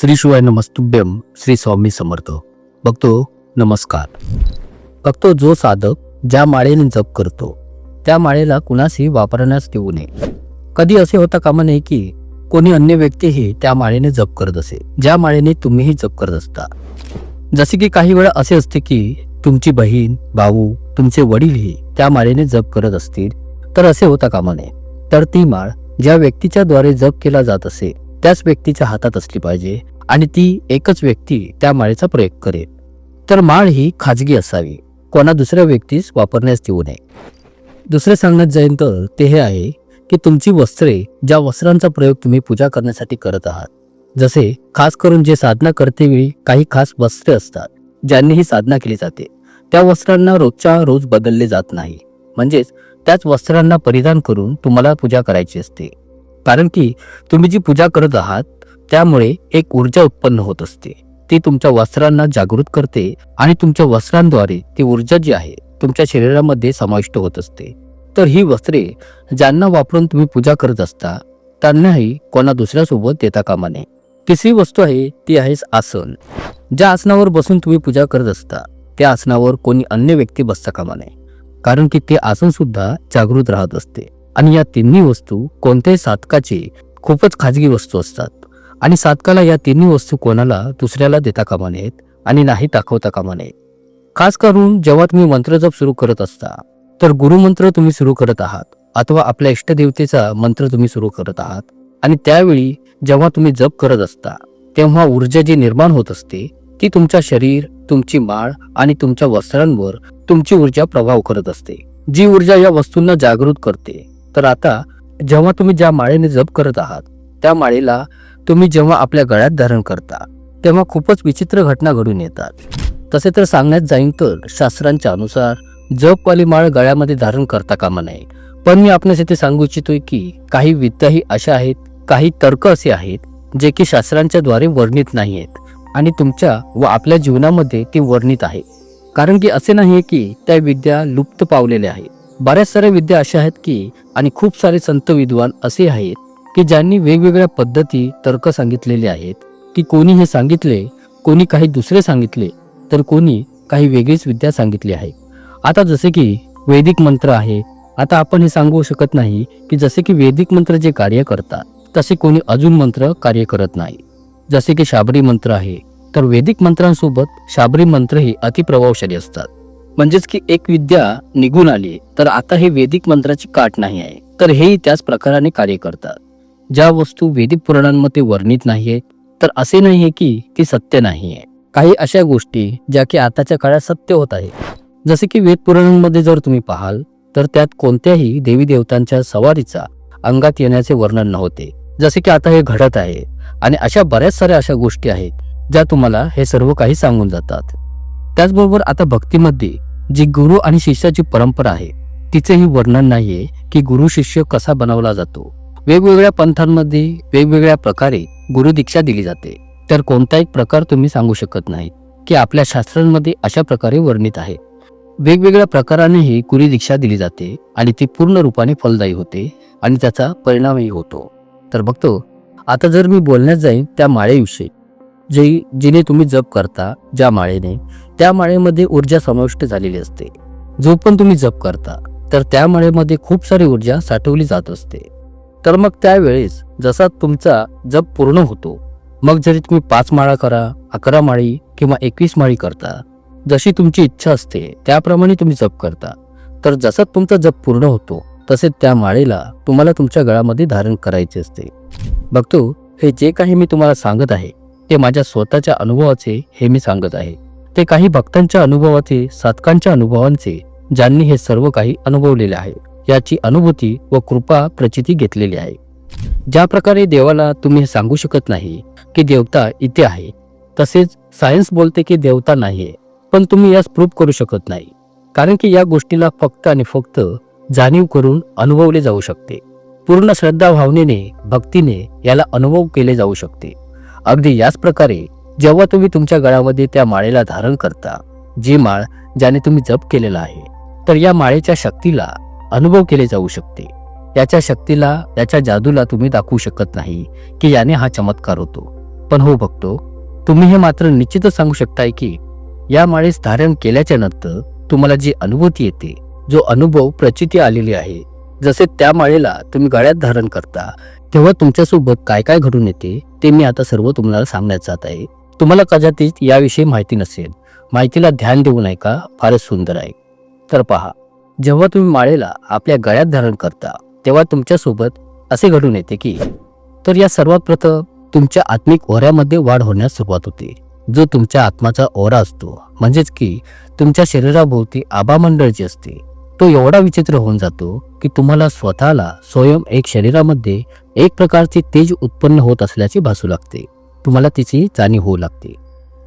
श्री शिवाय नमस्तुभ्यम श्री स्वामी समर्थ. बघतो नमस्कार. बघतो जो साधक ज्या माळेने जप करतो त्या माळेला कुणासही वापरण्यास देऊ नये. कधी असे होता कामा नये की कोणी अन्य व्यक्तीही त्या माळेने जप करत असे ज्या माळेने तुम्हीही जप करत असता. जसे की काही वेळा असे असते की तुमची बहीण भाऊ तुमचे वडीलही त्या माळेने जप करत असतील तर असे होता कामा नये. तर ती माळ ज्या व्यक्तीच्या द्वारे जप केला जात असे त्याच व्यक्तीच्या हातात असली पाहिजे आणि ती एकच व्यक्ती त्या माळेचा प्रयोग करेल. तर माळ ही खाजगी असावी. कोणा दुसऱ्या व्यक्तीस वापरण्यास देऊ नये. दुसरे सांगण्यात जाईल तर ते हे आहे की तुमची वस्त्रे ज्या वस्त्रांचा प्रयोग तुम्ही पूजा करण्यासाठी करत आहात जसे खास करून जे साधना करतेवेळी काही खास वस्त्रे असतात ज्यांनी ही साधना केली जाते त्या वस्त्रांना रोजच्या रोज बदलले जात नाही. म्हणजेच त्याच वस्त्रांना परिधान करून तुम्हाला पूजा करायची असते. कारण की तुम्ही जी पूजा करत आहात त्यामुळे एक ऊर्जा उत्पन्न होत असते. ती तुमच्या वस्त्रांना जागृत करते आणि तुमच्या वस्त्रांद्वारे ती ऊर्जा जी आहे तुमच्या शरीरामध्ये समाविष्ट होत असते. तर ही वस्त्रे ज्यांना वापरून तुम्ही पूजा करत असता त्यांनाही कोणा दुसऱ्यासोबत देता कामा नये. तिसरी वस्तू आहे ती आहे आसन. ज्या आसनावर बसून तुम्ही पूजा करत असता त्या आसनावर कोणी अन्य व्यक्ती बसता कामा नये. कारण की ते आसन सुद्धा जागृत राहत असते. आणि या तिन्ही वस्तू कोणत्याही साधकाची खूपच खाजगी वस्तू असतात. आणि साधकाला या तिन्ही वस्तू कोणाला दुसऱ्याला देता कामा नयेत आणि नाही दाखवता कामा नये. खास करून जेव्हा तुम्ही मंत्रजप सुरू करत असता तर गुरुमंत्र तुम्ही सुरू करत आहात अथवा आपल्या इष्टदेवतेचा मंत्र तुम्ही सुरू करत आहात. आणि त्यावेळी जेव्हा तुम्ही जप करत असता तेव्हा ऊर्जा जी निर्माण होत असते ती तुमच्या शरीर तुमची माळ आणि तुमच्या वस्त्रांवर तुमची ऊर्जा प्रभाव करत असते. जी ऊर्जा या वस्तूंना जागृत करते तर आता जेव्हा तुम्ही ज्या माळेने जप करत आहात त्या माळेला तुम्ही जेव्हा आपल्या गळ्यात धारण करता तेव्हा खूपच विचित्र घटना घडून येतात. तसे तर सांगण्यात जाईन तर शास्त्रांच्या अनुसार जपवाली माळ गळ्यामध्ये धारण करता कामा नये. पण मी आपणास येथे सांगू इच्छितोय की काही विद्याही अशा आहेत काही तर्क असे आहेत जे की शास्त्रांच्या द्वारे वर्णित नाही आहेत आणि तुमच्या व आपल्या जीवनामध्ये ती वर्णित आहे. कारण की असे नाही की त्या विद्या लुप्त पावलेल्या आहेत. बऱ्याच साऱ्या विद्या अशा आहेत की आणि खूप सारे संत विद्वान असे आहेत की ज्यांनी वेगवेगळ्या पद्धती तर्क सांगितलेले आहेत. की कोणी हे सांगितले कोणी काही दुसरे सांगितले तर कोणी काही वेगळीच विद्या सांगितली आहे. आता जसे की वैदिक मंत्र आहे आता आपण हे सांगू शकत नाही की जसे की वैदिक मंत्र जे कार्य करतात तसे कोणी अजून मंत्र कार्य करत नाही. जसे की शाबरी मंत्र आहे तर वैदिक मंत्रांसोबत शाबरी मंत्रही अतिप्रभावशाली असतात. म्हणजेच की एक विद्या निघून आली तर आता हे वेदिक मंत्राची काट नाही आहे. तर हेही त्याच प्रकाराने कार्य करतात. ज्या वस्तू वेदिक पुराणांमध्ये वर्णित नाहीये तर असे नाहीये की ती सत्य नाहीये काही अशा गोष्टी ज्या की आताच्या काळात सत्य होत आहे जसे की वेद पुराणांमध्ये जर तुम्ही पाहाल तर त्यात कोणत्याही देवी देवतांच्या सवारीचा अंगात येण्याचे वर्णन नव्हते. जसे की आता हे घडत आहे आणि अशा बऱ्याच साऱ्या अशा गोष्टी आहेत ज्या तुम्हाला हे सर्व काही सांगून जातात. त्याचबरोबर आता भक्तीमध्ये जी गुरु आणि शिष्याची परंपरा आहे तिचेही वर्णन नाहीये की गुरु शिष्य कसा बनवला जातो. वेगवेगळ्या पंथांमध्ये वेगवेगळ्या प्रकारे गुरु दीक्षा दिली जाते. तर कोणता एक प्रकार तुम्ही सांगू शकत नाही की आपल्या शास्त्रांमध्ये अशा प्रकारे वर्णित आहे. वेगवेगळ्या प्रकारानेही गुरु दीक्षा दिली जाते आणि ती पूर्ण रूपाने फलदायी होते आणि त्याचा परिणामही होतो. तर बघतो आता जर मी बोलण्यात जाईन त्या माळेविषयी जे जिने तुम्ही जप करता ज्या माळेने त्या माळेमध्ये ऊर्जा समाविष्ट झालेली असते. जो पण तुम्ही जप करता तर त्या माळेमध्ये खूप सारी ऊर्जा साठवली जात असते. तर मग त्यावेळेस जसा तुमचा जप पूर्ण होतो मग जरी तुम्ही पाच माळा करा अकरा माळी किंवा एकवीस माळी करता जशी तुमची इच्छा असते त्याप्रमाणे तुम्ही जप करता. तर जसा तुमचा जप पूर्ण होतो तसे त्या माळेला तुम्हाला तुमच्या गळामध्ये धारण करायचे असते. बघतो हे जे काही मी तुम्हाला सांगत आहे ते माझ्या स्वतःच्या अनुभवाचे हे मी सांगत आहे. ते काही भक्तांच्या अनुभवाचे साधकांच्या अनुभवांचे ज्यांनी हे सर्व काही अनुभवलेले आहे. याची अनुभूती व कृपा प्रचिती घेतलेली आहे. ज्या प्रकारे देवाला तुम्ही सांगू शकत नाही की देवता इथे आहे तसेच सायन्स बोलते की देवता नाहीये पण तुम्ही यास प्रूफ करू शकत नाही. कारण की या गोष्टीला फक्त आणि फक्त जाणीव करून अनुभवले जाऊ शकते. पूर्ण श्रद्धा भावनेने भक्तीने याला अनुभव केले जाऊ शकते. अगदी याच प्रकारे जेव्हा तुम्ही तुमच्या गळामध्ये त्या माळेला धारण करता जी माळ ज्याने तुम्ही जप केलेला आहे तर या माळेच्या शक्तीला अनुभव केले जाऊ शकते. याच्या शक्तीला याच्या जादूला तुम्ही दाखवू शकत नाही की याने हा चमत्कार होतो. पण हो बघतो तुम्ही हे मात्र निश्चितच सांगू शकताय की या माळेस धारण केल्याच्यानंतर तुम्हाला जी अनुभूती येते जो अनुभव प्रचिती आलेली आहे जसे त्या माळेला तुम्ही गळ्यात धारण करता तेव्हा तुमच्यासोबत काय काय घडून येते ते मी आता सर्व तुम्हाला सांगण्यात जात आहे. तुम्हाला कदाचित याविषयी माहिती नसेल. माहितीला ध्यान देऊ नये का? फारच सुंदर आहे. तर पहा जेव्हा तुम्ही माळेला आपल्या गळ्यात धारण करता तेव्हा तुमच्यासोबत असे घडून येते की तर या सर्वात प्रथम तुमच्या आत्मिक ओऱ्यामध्ये वाढ होण्यास सुरुवात होते. जो तुमच्या आत्माचा ओरा असतो म्हणजेच की तुमच्या शरीराभोवती आभामंडळ जे असते तो एवढा विचित्र होऊन जातो की तुम्हाला स्वतःला स्वयं एक शरीरामध्ये एक प्रकारची तेज उत्पन्न होत असल्याची भासू लागते. तुम्हाला तिची जाणीव होऊ लागते.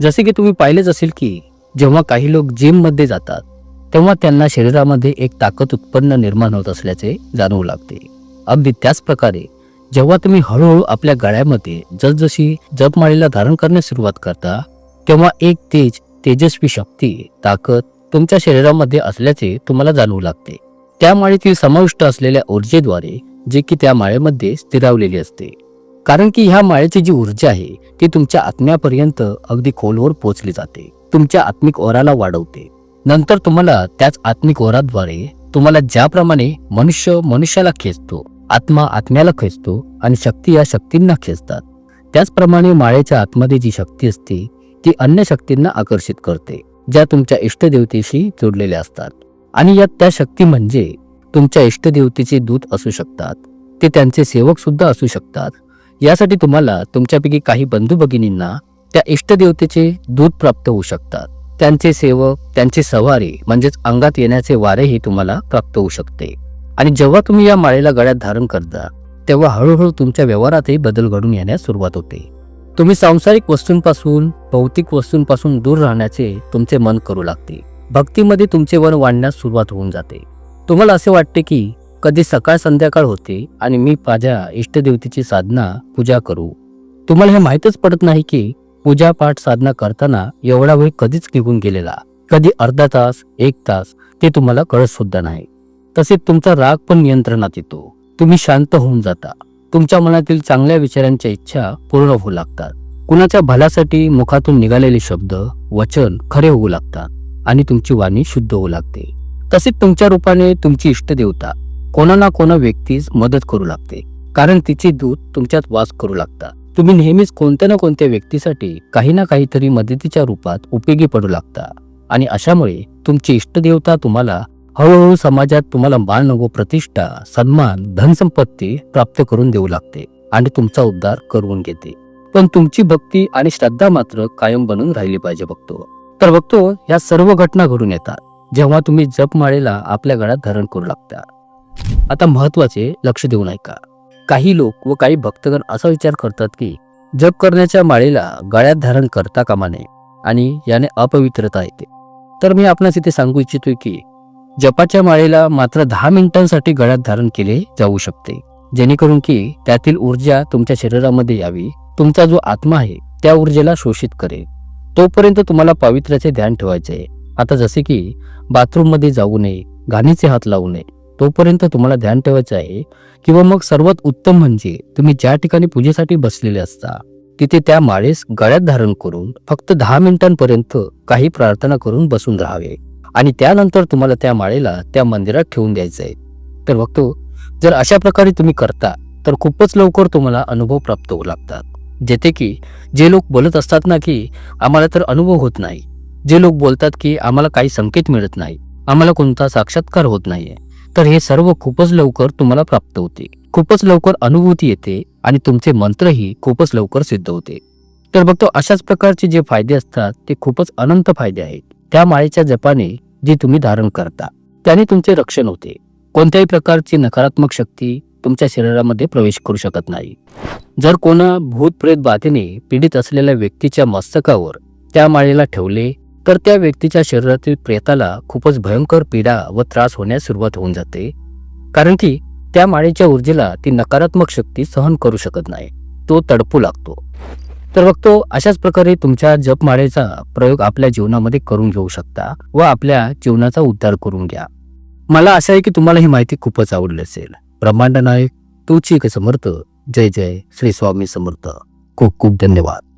जसे की तुम्ही पाहिलेच असेल की जेव्हा काही लोक जिममध्ये जातात तेव्हा त्यांना शरीरामध्ये एक ताकद उत्पन्न निर्माण होत असल्याचे जाणवू लागते. अगदी त्याच प्रकारे जेव्हा तुम्ही हळूहळू आपल्या गळ्यामध्ये जसजशी जपमाळीला धारण करण्यास सुरुवात करता तेव्हा एक तेज तेजस्वी शक्ती ताकद तुमच्या शरीरामध्ये असल्याचे तुम्हाला जाणवू लागते. त्या माळेतील समाविष्ट असलेल्या ऊर्जेद्वारे जे की त्या माळेमध्ये स्थिरावलेली असते. कारण की ह्या माळेची जी ऊर्जा आहे ती तुमच्या आत्म्यापर्यंत अगदी खोलवर पोचली जाते. तुमच्या आत्मिक ओराला वाढवते. नंतर तुम्हाला त्याच आत्मिक ओराद्वारे तुम्हाला ज्याप्रमाणे मनुष्य मनुष्याला खेचतो आत्मा आत्म्याला खेचतो आणि शक्ती या शक्तींना खेचतात. त्याचप्रमाणे माळेच्या आतमध्ये जी शक्ती असते ती अन्य शक्तींना आकर्षित करते ज्या तुमच्या इष्टदेवतेशी जोडलेल्या असतात. आणि यात त्या शक्ती म्हणजे तुमच्या इष्टदेवतेचे दूत असू शकतात ते त्यांचे सेवक सुद्धा असू शकतात यासाठी तुम्हाला तुमच्यापैकी काही बंधू भगिनींना त्या इष्टदेवतेचे दूध प्राप्त होऊ शकतात. त्यांचे सेवक त्यांचे सवारी म्हणजेच अंगात येण्याचे वारेही तुम्हाला प्राप्त होऊ शकते. आणि जेव्हा तुम्ही या माळेला गळ्यात धारण करता तेव्हा हळूहळू तुमच्या व्यवहारातही बदल घडून येण्यास सुरुवात होते. तुम्ही सांसारिक वस्तूंपासून भौतिक वस्तूंपासून दूर राहण्याचे तुमचे मन करू लागते. भक्तीमध्ये तुमचे मन वाढण्यास सुरुवात होऊन जाते. तुम्हाला असे वाटते की कधी सकाळ संध्याकाळ होते आणि मी माझ्या इष्टदेवतेची साधना पूजा करू. तुम्हाला हे माहीतच पडत नाही की पूजा पाठ साधना करताना एवढा वेळ कधीच निघून गेलेला. कधी अर्धा तास एक तास ते तुम्हाला कळत सुद्धा नाही. तसेच तुमचा राग पण नियंत्रणात येतो. तुम्ही शांत होऊन जाता. तुमच्या मनातील चांगल्या विचारांच्या इच्छा पूर्ण होऊ लागतात. कुणाच्या भल्यासाठी मुखातून निघालेले शब्द वचन खरे होऊ लागतात आणि तुमची वाणी शुद्ध होऊ लागते. तसेच तुमच्या रूपाने तुमची इष्टदेवता कोणा ना कोणा व्यक्तीस मदत करू लागते. कारण तिचे दूत तुमच्यात वास करू लागतात. तुम्ही नेहमीच कोणत्या ना कोणत्या व्यक्तीसाठी काही ना काहीतरी मदतीच्या रूपात उपयोगी पडू लागता. आणि अशामुळे तुमची इष्टदेवता तुम्हाला हळूहळू समाजात तुम्हाला मान व प्रतिष्ठा सन्मान धनसंपत्ती प्राप्त करून देऊ लागते आणि तुमचा उद्धार करून घेते. पण तुमची भक्ती आणि श्रद्धा मात्र कायम बनून राहिली पाहिजे बघतो तर बघतो या सर्व घटना घडून येतात जेव्हा तुम्ही जपमाळेला आपल्या गळ्यात धरण करू लागता. आता महत्त्वाचे लक्ष देऊ ऐका काही लोक व काही भक्तगण असा विचार करतात की जप करण्याच्या माळेला गळ्यात धारण करता कामा नये आणि याने अपवित्रता येते. तर मी आपणास इथे सांगू इच्छितोय की जपाच्या माळेला मात्र दहा मिनिटांसाठी गळ्यात धारण केले जाऊ शकते. जेणेकरून की त्यातील ऊर्जा तुमच्या शरीरामध्ये यावी तुमचा जो आत्मा आहे त्या ऊर्जेला शोषित करेल. तोपर्यंत तुम्हाला पावित्र्याचे ध्यान ठेवायचे आहे. आता जसे की बाथरूममध्ये जाऊ नये घाणीचे हात लावू नये तोपर्यंत तुम्हाला ध्यान ठेवायचं आहे किंवा मग सर्वात उत्तम म्हणजे तुम्ही ज्या ठिकाणी पूजेसाठी बसलेले असता तिथे त्या माळेस गळ्यात धारण करून फक्त दहा मिनिटांपर्यंत काही प्रार्थना करून बसून राहावे. आणि त्यानंतर तुम्हाला त्या माळेला त्या मंदिरात ठेवून द्यायचं आहे. तर बघतो जर अशा प्रकारे तुम्ही करता तर खूपच लवकर तुम्हाला अनुभव प्राप्त होऊ लागतात. जेथे की जे लोक बोलत असतात ना की आम्हाला तर अनुभव होत नाही. जे लोक बोलतात की आम्हाला काही संकेत मिळत नाही. आम्हाला कोणता साक्षात्कार होत नाहीये. तर हे सर्व खूपच लवकर तुम्हाला प्राप्त होते. खूपच लवकर अनुभूती येते आणि तुमचे मंत्रही खूपच लवकर सिद्ध होते. तर बघतो अशाच प्रकारचे जे फायदे असतात ते खूपच अनंत फायदे आहेत. त्या माळेच्या जपाने जी तुम्ही धारण करता त्याने तुमचे रक्षण होते. कोणत्याही प्रकारची नकारात्मक शक्ती तुमच्या शरीरामध्ये प्रवेश करू शकत नाही. जर कोणा भूत प्रेत बाधेने पीडित असलेल्या व्यक्तीच्या मस्तकावर त्या माळेला ठेवले तर त्या व्यक्तीच्या शरीरातील प्रेताला खूपच भयंकर पीडा व त्रास होण्यास सुरुवात होऊन जाते. कारण की त्या माळेच्या ऊर्जेला ती नकारात्मक शक्ती सहन करू शकत नाही. तो तडपू लागतो. तर बघतो अशाच प्रकारे तुमच्या जपमाळेचा प्रयोग आपल्या जीवनामध्ये करून घेऊ शकता व आपल्या जीवनाचा उद्धार करून घ्या. मला आशा आहे की तुम्हाला ही माहिती खूपच आवडली असेल. ब्रह्मांड नायक तुची समर्थ. जय जय श्री स्वामी समर्थ. खूप खूप धन्यवाद.